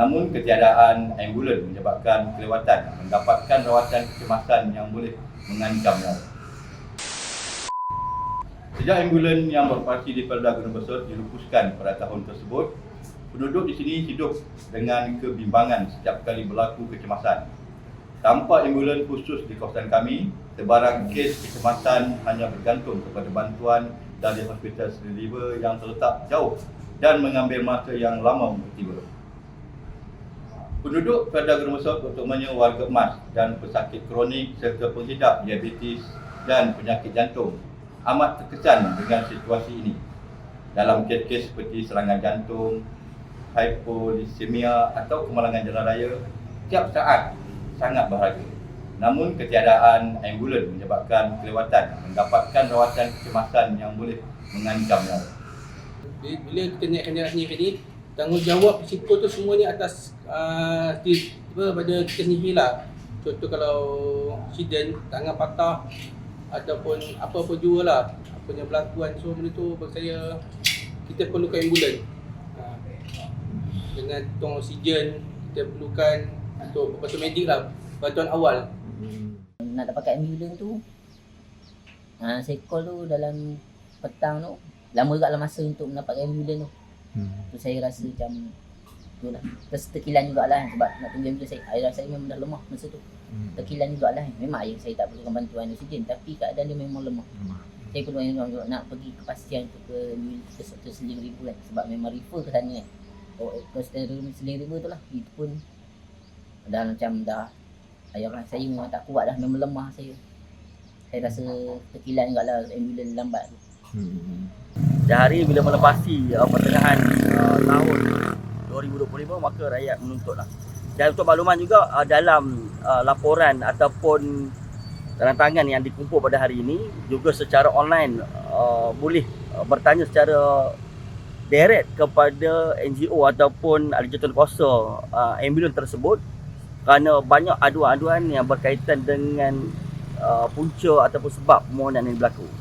Namun ketiadaan ambulan menyebabkan kelewatan mendapatkan rawatan kecemasan yang boleh mengancam nyawa. Sejak ambulan yang beroperasi di Pelda Gunung Besar dilupuskan pada tahun tersebut, penduduk di sini hidup dengan kebimbangan setiap kali berlaku kecemasan. Tanpa ambulan khusus di kawasan kami, sebarang kes kecemasan hanya bergantung kepada bantuan dari hospital Sri yang terletak jauh dan mengambil masa yang lama untuk tiba. Penduduk Gunung Besar terutamanya warga emas dan pesakit kronik serta penghidap diabetes dan penyakit jantung amat terkesan dengan situasi ini. Dalam kes-kes seperti serangan jantung, hypolisemia atau kemalangan jalan raya, tiap saat sangat berharga. Namun ketiadaan ambulan menyebabkan kelewatan mendapatkan rawatan kecemasan yang boleh mengancam nyawa. Bila kita naik kenderaan ni, tanggungjawab risiko tu semuanya atas uh, apa, pada kita sendiri lah. Contoh kalau accident, tangan patah ataupun apa-apa jua lah apa yang berlaku kan. So benda tu bagi saya kita perlukan ambulan. Uh, dengan tong oksigen kita perlukan untuk bantuan medik lah, bantuan awal. nak dapatkan ambulan tu ha, saya call tu dalam petang tu lama juga lah masa untuk mendapatkan ambulan tu Hmm. tu saya rasa macam tu lah terus terkilan jugalah sebab nak tunggu ambulan saya. Air saya memang dah lemah masa tu. Hmm. terkilan jugalah. Memang ayah saya tak perlukan bantuan oksigen tapi keadaan dia memang lemah. Saya perlu yang juga nak pergi kepastian tu ke ke satu seling ribu kan sebab memang refer ke sana kan oh, ke seling ribu tu lah. Itu pun dah macam dah ayah kan saya memang tak kuat dah. Memang lemah saya. Saya rasa terkilan juga lah ambulan lambat tu Hmm. Sehari bila melepasi uh, pertengahan uh, tahun 2025 maka rakyat menuntutlah. Dan untuk makluman juga uh, dalam uh, laporan ataupun rancangan yang dikumpul pada hari ini juga secara online uh, boleh uh, bertanya secara direct kepada NGO ataupun ahli jatuh kuasa uh, ambulans tersebut kerana banyak aduan-aduan yang berkaitan dengan uh, punca ataupun sebab permohonan yang berlaku.